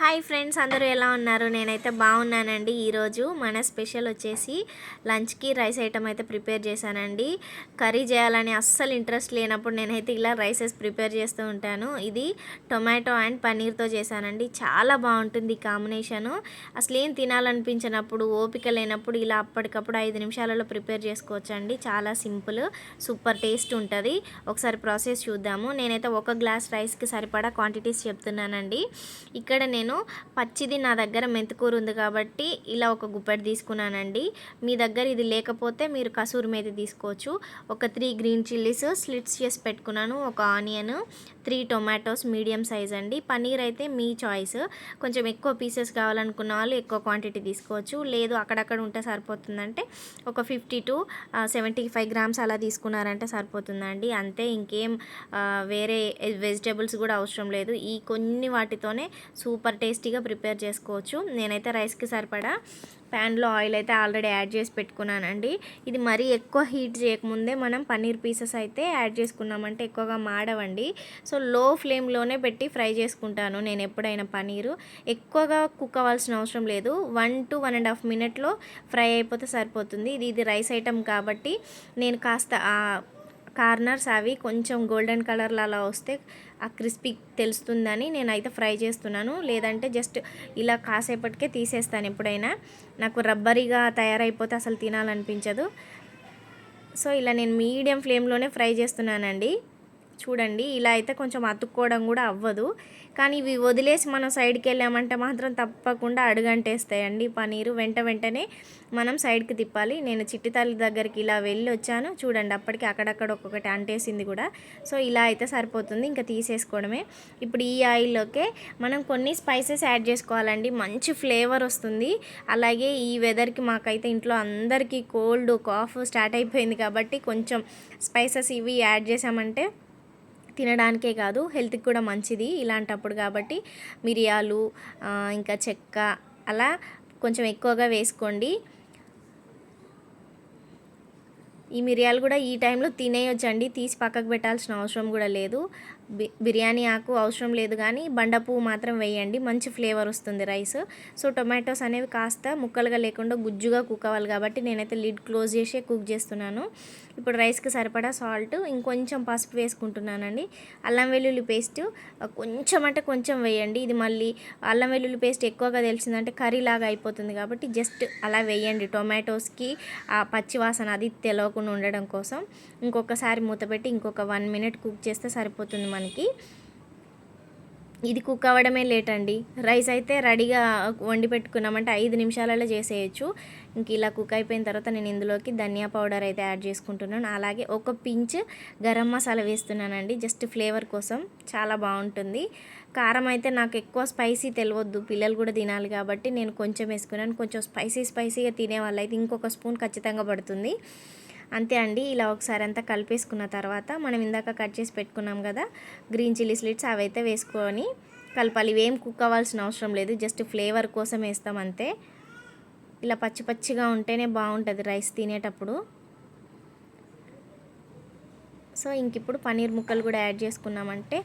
Hi friends అందరూ ఎలా ఉన్నారు? నేనైతే బాగున్నానండి. ఈరోజు మన స్పెషల్ వచ్చేసి లంచ్కి రైస్ ఐటమ్ అయితే ప్రిపేర్ చేశానండి. కర్రీ చేయాలని అస్సలు ఇంట్రెస్ట్ లేనప్పుడు నేనైతే ఇలా రైసెస్ ప్రిపేర్ చేస్తూ ఉంటాను. ఇది టొమాటో అండ్ పన్నీర్తో చేశానండి. చాలా బాగుంటుంది కాంబినేషను. అసలు ఏం తినాలనిపించినప్పుడు ఓపిక లేనప్పుడు ఇలా అప్పటికప్పుడు ఐదు నిమిషాలలో ప్రిపేర్ చేసుకోవచ్చండి. చాలా సింపుల్ సూపర్ టేస్ట్ ఉంటుంది. ఒకసారి ప్రాసెస్ చూద్దాము. నేనైతే ఒక గ్లాస్ రైస్కి సరిపడా క్వాంటిటీస్ చెప్తున్నానండి. ఇక్కడ నేను పచ్చిది నా దగ్గర మెంతికూర ఉంది కాబట్టి ఇలా ఒక గుప్పెడు తీసుకున్నానండి. మీ దగ్గర ఇది లేకపోతే మీరు కసూరి మేతి తీసుకోవచ్చు. ఒక త్రీ గ్రీన్ చిల్లీస్ స్లిట్స్ చేసి పెట్టుకున్నాను. ఒక onion three tomatoes medium size అండి. పన్నీర్ అయితే మీ చాయిస్. కొంచెం ఎక్కువ పీసెస్ కావాలనుకున్న వాళ్ళు ఎక్కువ క్వాంటిటీ తీసుకోవచ్చు. లేదు అక్కడక్కడ ఉంటే సరిపోతుందంటే ఒక fifty to seventy five grams అలా తీసుకున్నారంటే సరిపోతుందండి. అంతే ఇంకేం వేరే వెజిటేబుల్స్ కూడా అవసరం లేదు. ఈ కొన్ని వాటితోనే సూపర్ టేస్టీగా ప్రిపేర్ చేసుకోవచ్చు. నేనైతే రైస్కి సరిపడా ప్యాన్లో ఆయిల్ అయితే ఆల్రెడీ యాడ్ చేసి పెట్టుకున్నానండి. ఇది మరీ ఎక్కువ హీట్ చేయకముందే మనం పన్నీర్ పీసెస్ అయితే యాడ్ చేసుకున్నామంటే ఎక్కువగా మాడవండి. సో లో ఫ్లేమ్లోనే పెట్టి ఫ్రై చేసుకుంటాను నేను ఎప్పుడైనా పన్నీరు. ఎక్కువగా కుక్ అవ్వాల్సిన అవసరం లేదు. One to one and half మినిట్లో ఫ్రై అయిపోతే సరిపోతుంది. ఇది ఇది రైస్ ఐటమ్ కాబట్టి నేను కాస్త కార్నర్స్ అవి కొంచెం గోల్డెన్ కలర్లో అలా వస్తే ఆ క్రిస్పీ తెలుస్తుందని నేనైతే ఫ్రై చేస్తున్నాను. లేదంటే జస్ట్ ఇలా కాసేపటికే తీసేస్తాను ఎప్పుడైనా. నాకు రబ్బరీగా తయారైపోతే అసలు తినాలనిపించదు. సో ఇలా నేను మీడియం ఫ్లేమ్లోనే ఫ్రై చేస్తున్నానండి. చూడండి ఇలా అయితే కొంచెం అతుక్కోవడం కూడా అవ్వదు. కానీ ఇవి వదిలేసి మనం సైడ్కి వెళ్ళామంటే మాత్రం తప్పకుండా అడుగంటేస్తాయండి పనీరు. వెంట వెంటనే మనం సైడ్కి తిప్పాలి. నేను చిట్టి తల్లి దగ్గరికి ఇలా వెళ్ళి వచ్చాను. చూడండి అప్పటికి అక్కడక్కడ ఒక్కొక్కటి అంటేసింది కూడా. సో ఇలా అయితే సరిపోతుంది. ఇంకా తీసేసుకోవడమే. ఇప్పుడు ఈ ఆయిల్లోకే మనం కొన్ని స్పైసెస్ యాడ్ చేసుకోవాలండి. మంచి ఫ్లేవర్ వస్తుంది. అలాగే ఈ వెదర్కి మాకైతే ఇంట్లో అందరికీ కోల్డ్ కాఫ్ స్టార్ట్ అయిపోయింది కాబట్టి కొంచెం స్పైసెస్ ఇవి యాడ్ చేసామంటే తినడానికే కాదు హెల్త్కి కూడా మంచిది ఇలాంటప్పుడు కాబట్టి మిరియాలు ఇంకా చెక్క అలా కొంచెం ఎక్కువగా వేసుకోండి. ఈ మిరియాలు కూడా ఈ టైంలో తినేయొచ్చండి తీసి పక్కకు పెట్టాల్సిన అవసరం కూడా లేదు. బిర్యానీ ఆకు అవసరం లేదు కానీ బండ పువ్వు మాత్రం వేయండి. మంచి ఫ్లేవర్ వస్తుంది రైస్. సో టొమాటోస్ అనేవి కాస్త ముక్కలుగా లేకుండా గుజ్జుగా కుక్ అవ్వాలి కాబట్టి నేనైతే లిడ్ క్లోజ్ చేసి కుక్ చేస్తున్నాను. ఇప్పుడు రైస్కి సరిపడా సాల్ట్ ఇంకొంచెం పసుపు వేసుకుంటున్నానండి. అల్లం వెల్లుల్లి పేస్ట్ కొంచెం అంటే కొంచెం వేయండి. ఇది మళ్ళీ అల్లం వెల్లుల్లి పేస్ట్ ఎక్కువగా తెలిసిందంటే కర్రీ లాగా అయిపోతుంది కాబట్టి జస్ట్ అలా వేయండి. టొమాటోస్కి ఆ పచ్చివాసన అది తెలవకుండా ఉండడం కోసం ఇంకొకసారి మూత పెట్టి ఇంకొక వన్ మినిట్ కుక్ చేస్తే సరిపోతుంది మనకి ఇది కుక్ అవ్వడమే లేట్ అండి రైస్ అయితే రెడీగా వండి పెట్టుకున్నామంటే ఐదు నిమిషాలలో చేసేయచ్చు. ఇంక ఇలా కుక్ అయిపోయిన తర్వాత నేను ఇందులోకి ధనియా పౌడర్ అయితే యాడ్ చేసుకుంటున్నాను. అలాగే ఒక పించ్ గరం మసాలా వేస్తున్నానండి జస్ట్ ఫ్లేవర్ కోసం. చాలా బాగుంటుంది. కారం అయితే నాకు ఎక్కువ స్పైసీ తెలియవద్దు పిల్లలు కూడా తినాలి కాబట్టి నేను కొంచెం వేసుకున్నాను. కొంచెం స్పైసీ స్పైసీగా తినే వాళ్ళైతే ఇంకొక స్పూన్ ఖచ్చితంగా పడుతుంది. అంతే అండి ఇలా ఒకసారి అంతా కలిపేసుకున్న తర్వాత మనం ఇందాక కట్ చేసి పెట్టుకున్నాం కదా గ్రీన్ చిల్లీ స్లిట్స్ అవైతే వేసుకొని కలపాలి. ఇవేం కుక్ అవ్వాల్సిన అవసరం లేదు జస్ట్ ఫ్లేవర్ కోసం వేస్తాం అంతే. ఇలా పచ్చి పచ్చిగా ఉంటేనే బాగుంటుంది రైస్ తినేటప్పుడు. సో ఇంక ఇప్పుడు పన్నీర్ ముక్కలు కూడా యాడ్ చేసుకున్నామంటే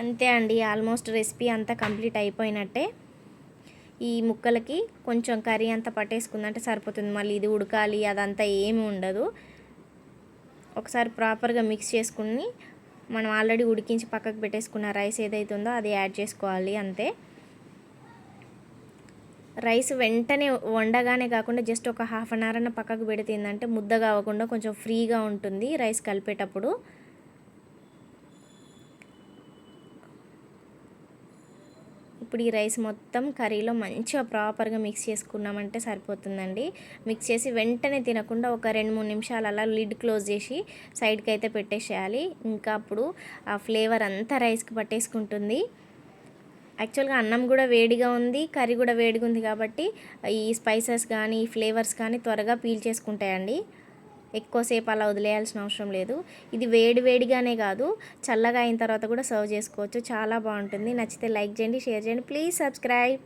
అంతే అండి ఆల్మోస్ట్ రెసిపీ అంతా కంప్లీట్ అయిపోయినట్టే. ఈ ముక్కలకి కొంచెం కర్రీ అంతా పట్టేసుకుందంటే సరిపోతుంది. మళ్ళీ ఇది ఉడకాలి అదంతా ఏమి ఉండదు. ఒకసారి ప్రాపర్గా మిక్స్ చేసుకుని మనం ఆల్రెడీ ఉడికించి పక్కకు పెట్టేసుకున్న రైస్ ఏదైతే ఉందో అది యాడ్ చేసుకోవాలి అంతే. రైస్ వెంటనే వండగానే కాకుండా జస్ట్ ఒక హాఫ్ అన్ అవర్ అన్న పక్కకు పెడితే ఏంటంటే ముద్ద కావకుండా కొంచెం ఫ్రీగా ఉంటుంది రైస్ కలిపేటప్పుడు. ఇప్పుడు ఈ రైస్ మొత్తం కర్రీలో మంచిగా ప్రాపర్గా మిక్స్ చేసుకున్నామంటే సరిపోతుందండి. మిక్స్ చేసి వెంటనే తినకుండా ఒక రెండు మూడు నిమిషాలు అలా లిడ్ క్లోజ్ చేసి సైడ్కి అయితే పెట్టేసేయాలి. ఇంకా అప్పుడు ఆ ఫ్లేవర్ అంతా రైస్కి పట్టేసుకుంటుంది. యాక్చువల్గా అన్నం కూడా వేడిగా ఉంది కర్రీ కూడా వేడిగా ఉంది కాబట్టి ఈ స్పైసెస్ కానీ ఈ ఫ్లేవర్స్ కానీ త్వరగా పీల్ చేసుకుంటాయండి. ఎక్కువసేపు అలా వదిలేయాల్సిన అవసరం లేదు. ఇది వేడి వేడిగానే కాదు చల్లగా అయిన తర్వాత కూడా సర్వ్ చేసుకోవచ్చు. చాలా బాగుంటుంది. నచ్చితే లైక్ చేయండి షేర్ చేయండి. Please subscribe.